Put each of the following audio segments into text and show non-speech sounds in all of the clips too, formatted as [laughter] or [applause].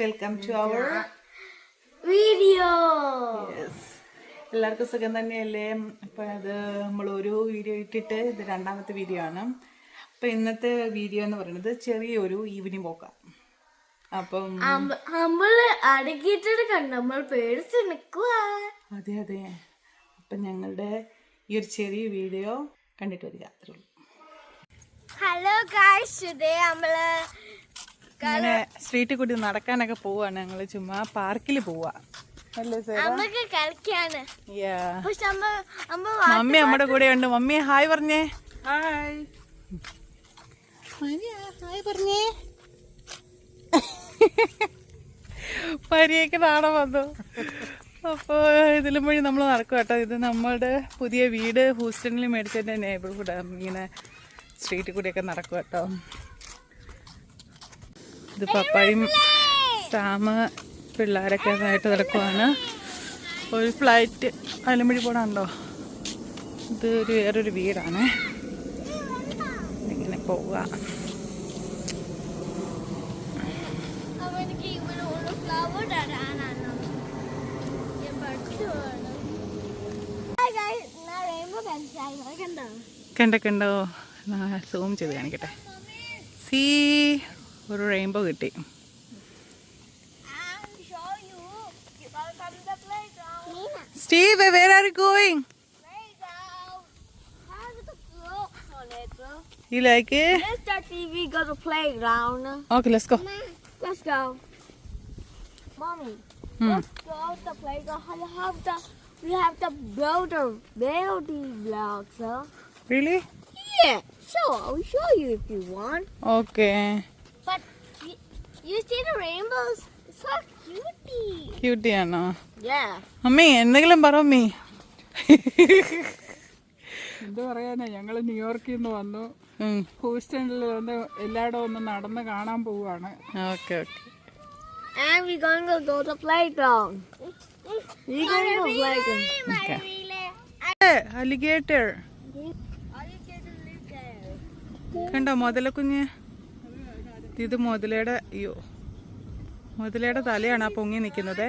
Welcome to our video yes എല്ലാവർക്കും സുഖം തന്നെയല്ലേ? അപ്പോൾ അത് നമ്മളൊരു വീഡിയോ ഇട്ടിട്ട് ഇത് രണ്ടാമത്തെ വീഡിയോ ആണ്. അപ്പോൾ ഇന്നത്തെ വീഡിയോ എന്ന് പറയുന്നത് ചെറിയൊരു ഈവനിങ് പോക്കാം അപ്പം നമ്മൾ അടക്കിയിട്ടിട്ട് കണ്ട്. നമ്മൾ പേടിച്ച് നിൽക്കുക അതെ അതെ. അപ്പം ഞങ്ങളുടെ ഈ ഒരു ചെറിയ വീഡിയോ കണ്ടിട്ട് വരിക. അത്രേ ഉള്ളൂ. ഹലോ കാഴ്ച നമ്മൾ അങ്ങനെ സ്ട്രീറ്റിൽ കൂടി നടക്കാനൊക്കെ പോവാണ്. ഞങ്ങൾ ചുമ്മാ പാർക്കിൽ പോവാ. അല്ലേ സാർ നമുക്ക് കളിക്കാണ് യാ പക്ഷെ അമ്മ അമ്മ മമ്മി നമ്മുടെ കൂടെ ഉണ്ട്. മമ്മി ഹായ് പറഞ്ഞേ. ഹായ് ഹായ് പറഞ്ഞേ. പരിയൊക്കെ നാളെ വന്നു. അപ്പോൾ ഇതിലും വഴി നമ്മൾ നടക്കും കേട്ടോ ഇത് നമ്മളുടെ പുതിയ വീട് ഹൂസ്റ്റണിൽ മേടിച്ചതിന്റെ നെയ്ബർഹുഡ് ഇങ്ങനെ സ്ട്രീറ്റിൽ കൂടിയൊക്കെ നടക്കും കേട്ടോ ഇത് പപ്പായും സാമ പിള്ളേരൊക്കെ ആയിട്ട് നടക്കുവാണ്. ഒരു ഫ്ലൈറ്റ് അതിലും പോടാണ്ടോ? ഇത് ഒരു വേറൊരു വീടാണ്. ഇങ്ങനെ പോവുക കണ്ടോ? കണ്ടോ സൂം ചെയ്ത് കാണിക്കട്ടെ. സീ ഒരു റെയിൻബോ കിട്ടി Steve, where are you going? Playground. You like it? Let's start TV, go to playground. Okay, let's go. Let's go. Mommy, hmm. let's go to the playground. We have the, we have the builder, building blocks. Huh? Really? Yeah, So I'll show you if you want. Okay. ക്യൂട്ടിയാണോ Yeah. അമ്മി എന്തെങ്കിലും പറ അമ്മി. എന്താ പറയാനാ ഞങ്ങൾ ന്യൂയോർക്കിൽ നിന്ന് വന്നു. ഹൂസ്റ്റണിൽ വന്ന് എല്ലായിടവും ഒന്ന് നടന്ന് കാണാൻ പോവുകയാണ്. Okay okay. And we're going to go to playground. We're going to playground. Okay. Alligator കണ്ടോ മുതല കുഞ്ഞ് ഇത് മുതലയുടെ അയ്യോ മുതലയുടെ തലയാണ് ആ പൊങ്ങി നിൽക്കുന്നത്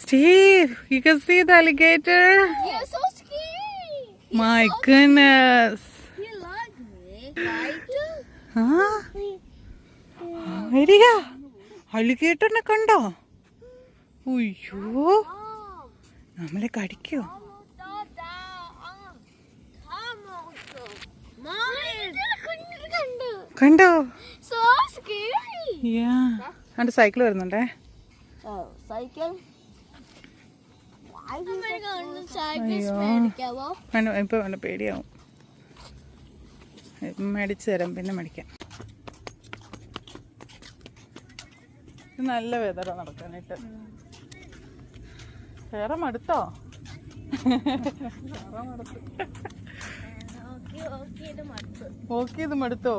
Steve, you can see the alligator. You're so scared. My so goodness. You like me, right? Huh? വരിക അള്ളിക്കേട്ടനെ കണ്ടോ അയ്യോ നമ്മളെ കടിക്കോ കണ്ടോ? അണ്ട് സൈക്കിൾ വരുന്നുണ്ടേ? ഇപ്പൊ പേടിയാവും. മേടിച്ചു തരാം പിന്നെ മേടിക്കാം. നല്ല വേദന നടക്കാനായിട്ട്. വേറെ മടുത്തോ. ഓക്കെ ഇത് മടുത്തോ.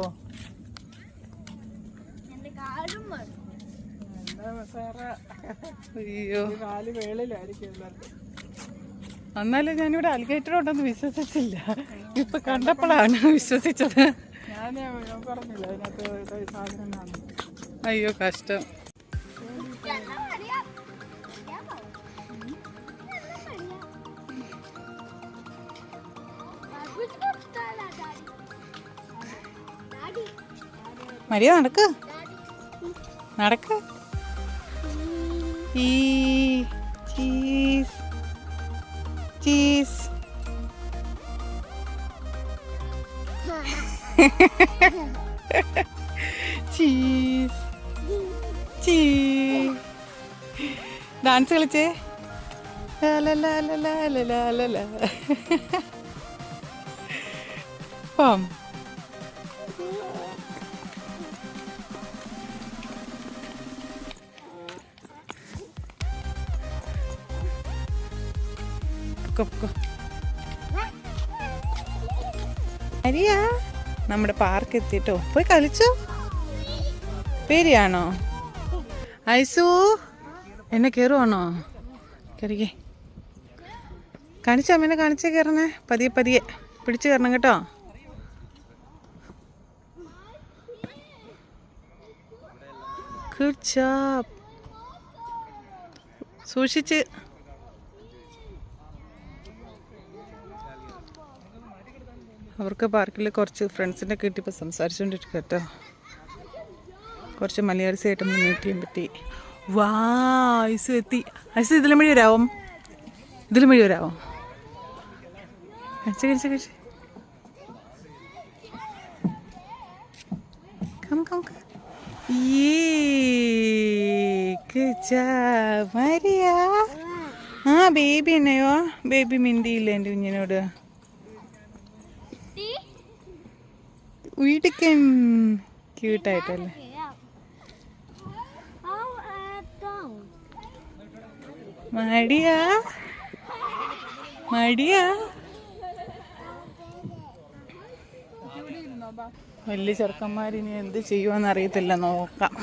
സാറേ. അയ്യോ. ഈ കാൽ വേളിലായിരിക്കും എല്ലാവർക്കും എന്നാലും ഞാനിവിടെ അലിഗേറ്റർ ഉണ്ടെന്ന് വിശ്വസിച്ചില്ല ഇപ്പൊ കണ്ടപ്പോഴാണ് വിശ്വസിച്ചത്. അയ്യോ കഷ്ടം. മരിയ നടക്ക്. ഇത് Cheese. Cheese. Cheese. cheese. Cheese. La la la la la la la la. ലാ പൊക്കോ, പൊക്കോ. ഹരിയാ നമ്മുടെ പാർക്ക് എത്തിയിട്ടോ പോയി കളിച്ചോ? പേരിയാണോ ഐസു എന്നെ കയറുവാണോ കയറിക്കേ കാണിച്ചോ അമ്മേനെ കാണിച്ചേ കയറണേ പതിയെ പതിയെ. പിടിച്ചു കയറണം കേട്ടോ. സൂക്ഷിച്ച്. അവർക്ക് പാർക്കിൽ കുറച്ച് ഫ്രണ്ട്സിനെ കിട്ടിയപ്പോൾ സംസാരിച്ചുകൊണ്ടിരിക്കുക കേട്ടോ കുറച്ച് മലയാളി ഒന്ന് മീറ്റ് ചെയ്യാൻ പറ്റി. വാ ഐസ് എത്തി. ഐസ് ഇതിലും വഴി വരാവും? ഇതിലും വഴി വരാവും? കഴിച്ച് കഴിച്ച് കഴിച്ച്. കം. ആ ബേബി എന്നയോ? ബേബി മിണ്ടിയില്ല എന്റെ കുഞ്ഞിനോട്? വീട്ടിക്കൻ ക്യൂട്ടായിട്ടല്ലേ മടിയാ? മടിയാ? വലിയ ചെറുക്കന്മാരിനി എന്ത് ചെയ്യുമെന്ന് അറിയത്തില്ല നോക്കാം.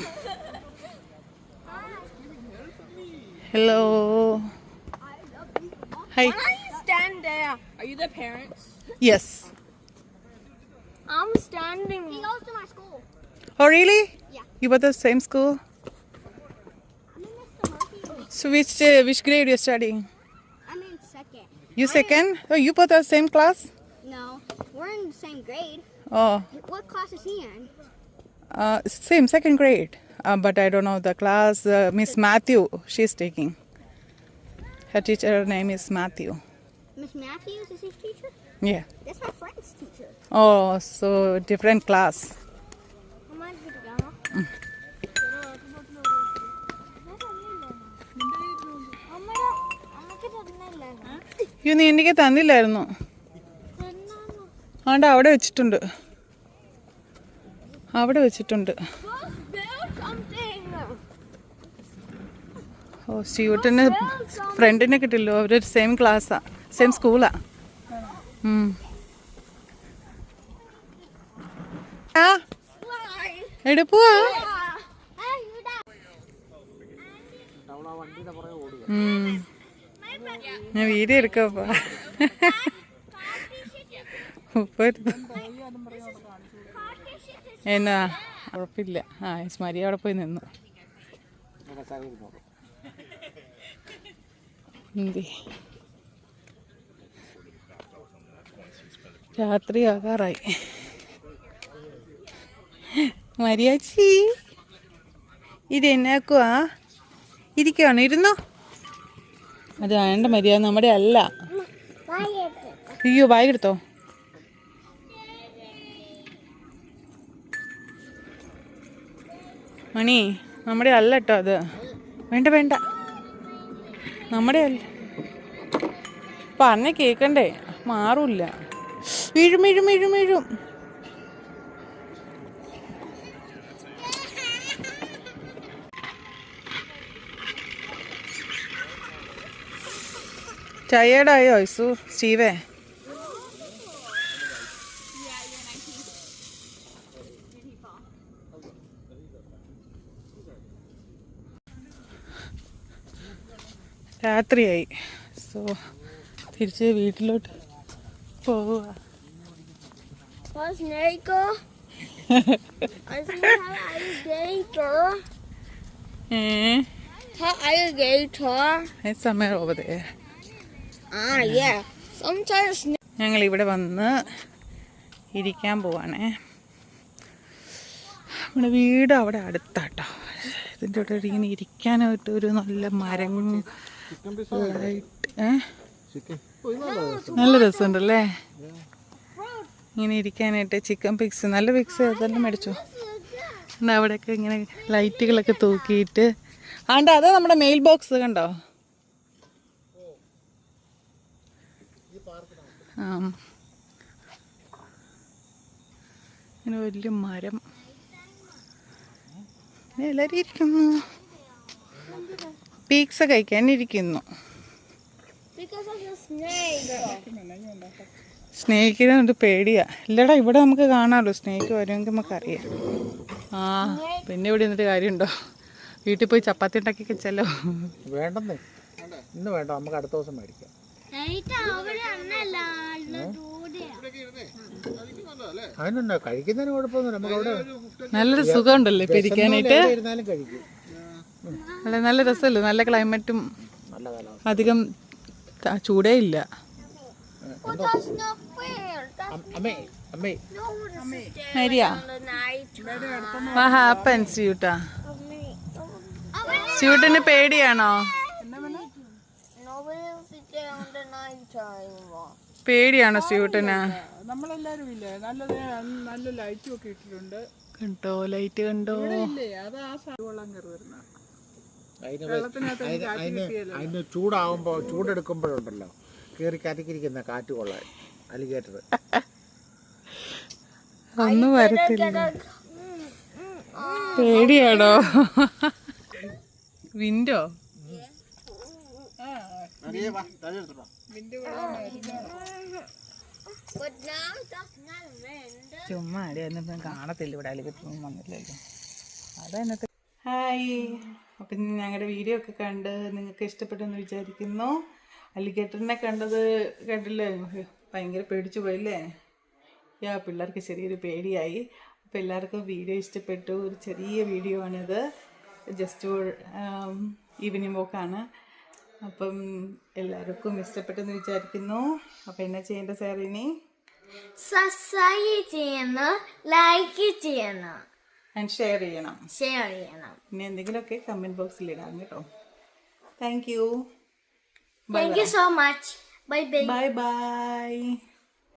Hello hi stand there. Are you the parents? Yes I'm standing. He goes to my school. Oh, really? Yeah. You were the same school? I'm in Mr. Murphy. So which uh, which grade you're studying? I'm in second. You second? Oh, you both are same class? No, we're in the same grade. Oh, What class is he in? uh, same second grade. Uh, but I don't know the class. Uh, Miss Matthew, she's taking. Her teacher her name is Matthew. Miss Matthews is his teacher? Yeah. That's my friend's teacher. Oh, so different class. Drama. അയ്യോ നീ എനിക്ക് തന്നില്ലായിരുന്നു ആണ്ട് അവിടെ വെച്ചിട്ടുണ്ട് അവിടെ വെച്ചിട്ടുണ്ട് ഓ സ്യൂട്ടിന് ഫ്രണ്ടിനെ കിട്ടില്ലോ അവരൊരു സെയിം ക്ലാസ്സാ സെയിം സ്കൂളാണ് എടുപ്പുവാ. ഞാൻ വീഡിയോ എടുക്കപ്പാ എന്നാ? ഉറപ്പില്ല. ആ സ്മരി അവിടെ പോയി നിന്നു. എന്തി? രാത്രി ആകാറായി മരിയാച്ചി ഇതെന്നാക്കുവാ? ഇരിക്കുവാണ്? ഇരുന്നോ? അത് വേണ്ട മര്യാദ നമ്മുടെ അല്ല. അയ്യോ ബാഗ് എടുത്തോ മണി നമ്മുടെ അല്ല കേട്ടോ അത്. വേണ്ട വേണ്ട. നമ്മുടെ അല്ല. പറഞ്ഞ കേക്കണ്ടേ? മാറൂല വീഴും വീഴും വീഴും വീഴും ടയേർഡായോ ഐസു? സ്റ്റീവേ? രാത്രിയായി. സോ തിരിച്ച് വീട്ടിലോട്ട് പോവുക. Nico? [laughs] I see an alligator. ഏ? An alligator. സമയം ഓവതേ Ah, yeah. Sometimes ഞങ്ങൾ ഇവിടെ വന്ന് ഇരിക്കാൻ പോവാണേ. നമ്മുടെ വീട് അവിടെ അടുത്താട്ടോ. ഇതിന്റെ ഇവിടെ ഇങ്ങനെ ഇരിക്കാനായിട്ട് ഒരു നല്ല മരം നല്ല രസമുണ്ടല്ലേ? ഇങ്ങനെ ഇരിക്കാനായിട്ട് ചിക്കൻ പിക്സ് നല്ല പിക്സ് അതെല്ലാം മേടിച്ചു. എന്നാ അവിടെയൊക്കെ ഇങ്ങനെ ലൈറ്റുകളൊക്കെ തൂക്കിയിട്ട്. ആണ്ട് അത് നമ്മുടെ മെയിൽ ബോക്സ് കണ്ടോ? ആ. ഇങ്ങനെ വലിയ മരം. എല്ലാവരും ഇരിക്കുന്നു. പീക്സ കഴിക്കാൻ ഇരിക്കുന്നു because of the snake. സ്നേഹിക്കിനെ കൊണ്ട് പേടിയാ. ഇല്ലടാ ഇവിടെ നമുക്ക് കാണാമല്ലോ സ്നേഹിക്ക് വരുമെങ്കിൽ നമുക്കറിയാം. ആ പിന്നെ ഇവിടെ നിന്നിട്ട് കാര്യമുണ്ടോ? വീട്ടിൽ പോയി ചപ്പാത്തി ഉണ്ടാക്കി വെച്ചല്ലോ. വേണ്ടെന്നേ. ഇന്ന് വേണ്ട നമുക്ക് അടുത്ത ദിവസം മേടിക്കാം. അതിനെന്താ കഴിക്കുന്നതിന് കുഴപ്പമൊന്നുമില്ല നമുക്ക് അവിടെ നല്ലൊരു സുഖമുണ്ടല്ലോ ഇപ്പൊ ഇരിക്കാനായിട്ട് ഇരുന്നാലും കഴിക്കും. അല്ല നല്ല രസമല്ലേ? നല്ല ക്ലൈമറ്റും നല്ല കാലാവസ്ഥ. അധികം ചൂടേ ഇല്ല. അമ്മേ അമ്മേ മരിയാ ഹാപ്പൻ സ്യൂട്ടാ സ്യൂട്ടിന് പേടിയാണോ? പേടിയാണോ സ്യൂട്ടിന് നമ്മളെല്ലാരും ഇല്ലേ? നല്ല ലൈറ്റും ഒക്കെ ഇട്ടിട്ടുണ്ട്. കണ്ടോ ലൈറ്റ് കണ്ടോ? അതിന് ചൂടാവുമ്പോ ചൂടെടുക്കുമ്പോഴുണ്ടല്ലോ. കേറി കരക്കിരിക്കുന്ന കാറ്റ് കൊള്ളാൻ. അലിഗേറ്റർ ഒന്നും വരത്തില്ല. പേടിയാണോ വിൻഡോ. ചുമ്മാ അടി കാണത്തില്ല ഇവിടെ അലികത്തൊന്നും വന്നില്ലല്ലോ. അതെന്നെ ഹായ്. അപ്പം ഞങ്ങളുടെ വീഡിയോ ഒക്കെ കണ്ട് നിങ്ങൾക്ക് ഇഷ്ടപ്പെട്ടെന്ന് വിചാരിക്കുന്നു. അലിഗേറ്ററിനെ കണ്ടത് കണ്ടില്ലേ? ഭയങ്കര പേടിച്ചു പോയില്ലേ? യാ പിള്ളേർക്ക് ചെറിയൊരു പേടിയായി. അപ്പോൾ എല്ലാവർക്കും വീഡിയോ ഇഷ്ടപ്പെട്ടു. ഒരു ചെറിയ വീഡിയോ ആണിത്. ജസ്റ്റ് ഈവനിങ് വോക്കാണ് അപ്പം എല്ലാവർക്കും ഇഷ്ടപ്പെട്ടെന്ന് വിചാരിക്കുന്നു. അപ്പം എന്നാ ചെയ്യേണ്ട സാർ ഇനി? സബ്സ്ക്രൈബ് ചെയ്യണം ലൈക്ക് ചെയ്യണം ആൻഡ് ഷെയർ ചെയ്യണം. ഷെയർ ചെയ്യണം. ഇനി എന്തെങ്കിലുമൊക്കെ കമന്റ് ബോക്സിൽ ഇടാം കേട്ടോ. Thank you thank you so much Bye-bye. Bye-bye.